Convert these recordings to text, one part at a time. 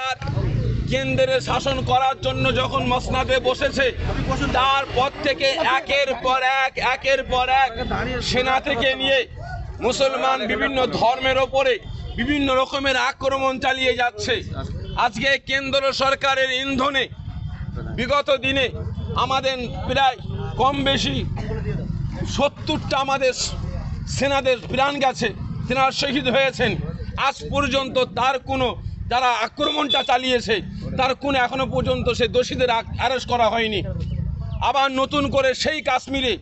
সরকার কেন্দ্রে শাসন করার জন্য যখন মসনাদে বসেছে তারপর থেকে একের পর এক, একের পর এক সেনা থেকে নিয়ে মুসলমান বিভিন্ন ধর্মের ওপরে বিভিন্ন রকমের আক্রমণ চালিয়ে যাচ্ছে। আজকে কেন্দ্র সরকারের ইন্ধনে বিগত দিনে আমাদের প্রায় কম বেশি সত্তরটা আমাদের সেনাদের প্রাণ গেছে তেনারা শহীদ হয়েছেন। আজ পর্যন্ত তার কোনো যারা আক্রমণটা চালিয়েছে, তার কোন এখনও পর্যন্ত সে দোষীদের অ্যারেস্ট করা হয়নি। আবার নতুন করে সেই কাশ্মীরে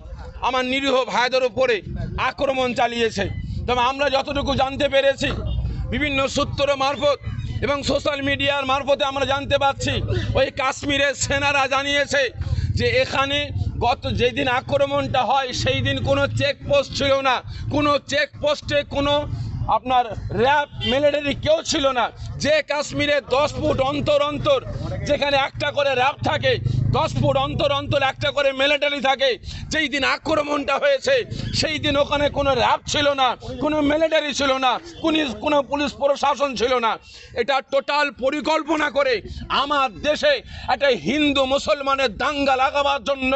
আমার নিরীহ ভাইদের ওপরে আক্রমণ চালিয়েছে। তবে আমরা যতটুকু জানতে পেরেছি, বিভিন্ন সূত্র মারফত এবং সোশ্যাল মিডিয়ার মারফতে আমরা জানতে পারছি, ওই কাশ্মীরের সেনারা জানিয়েছে যে এখানে গত যেদিন আক্রমণটা হয়, সেই দিন কোনো চেকপোস্ট ছিল না। কোনো চেকপোস্টে কোনো আপনার র্যাব মিলিটারি কেউ ছিল না। যে কাশ্মীরে দশ ফুট অন্তর অন্তর যেখানে একটা করে র্যাব থাকে দশ ফুট অন্তর অন্তর একটা করে মিলিটারি থাকে। যেই দিন আক্রমণটা হয়েছে, সেই দিন ওখানে কোনো র্যাব ছিল না, কোনো মিলিটারি ছিল না, কোনো কোনো পুলিশ প্রশাসন ছিল না। এটা টোটাল পরিকল্পনা করে আমার দেশে একটা হিন্দু মুসলমানের দাঙ্গা লাগাবার জন্য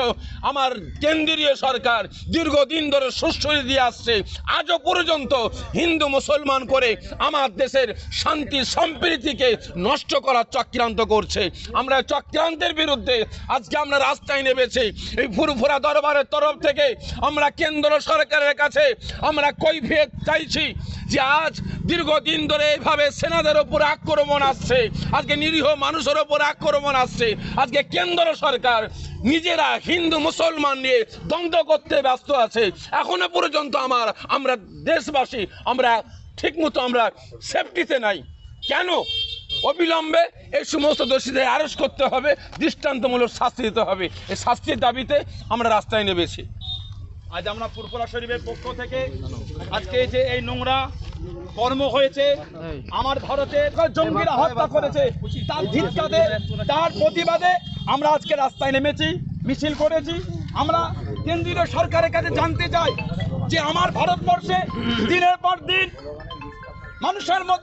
আমার কেন্দ্রীয় সরকার দীর্ঘদিন ধরে সুশ্রয় দিয়ে আসছে। আজও পর্যন্ত হিন্দু মুসলমান করে আমার দেশের শান্তি, সম্প্রীতিকে নষ্ট করার চক্রান্ত করছে। আমরা চক্রান্তের বিরুদ্ধে আজকে আমরা রাস্তায় নেমেছি। এই ফুরফুরা দরবারের তরফ থেকে আমরা কেন্দ্র সরকারের কাছে আমরা কৈফিয়ত চাইছি যে আজ দীর্ঘদিন ধরে এইভাবে সেনাদের ওপর আক্রমণ আসছে। আজকে নিরীহ মানুষের ওপর আক্রমণ আসছে। আজকে কেন্দ্র সরকার নিজেরা হিন্দু, মুসলমান নিয়ে দ্বন্দ্ব করতে ব্যস্ত আছে। এখনও পর্যন্ত আমার, আমরা দেশবাসী, আমরা ঠিকমতো আমরা সেফটিতে নাই। কেন? অবিলম্বে এই সমস্ত দোষীদের অ্যারেস্ট করতে হবে, দৃষ্টান্তমূলক শাস্তি দিতে হবে। এই শাস্তির দাবিতে আমরা রাস্তায় নেমেছি। আজ আমরা ফুরফুরা শরীফের পক্ষ থেকে আজকে যে এই নোংরা কর্ম হয়েছে, আমার ভারতে জঙ্গিরা হত্যা করেছে, তার তার প্রতিবাদে আমরা আজকে রাস্তায় নেমেছি, মিছিল করেছি। আমরা কেন্দ্রীয় সরকারের কাছে জানতে চাই যে আমার ভারতবর্ষে দিনের পর দিন মানুষের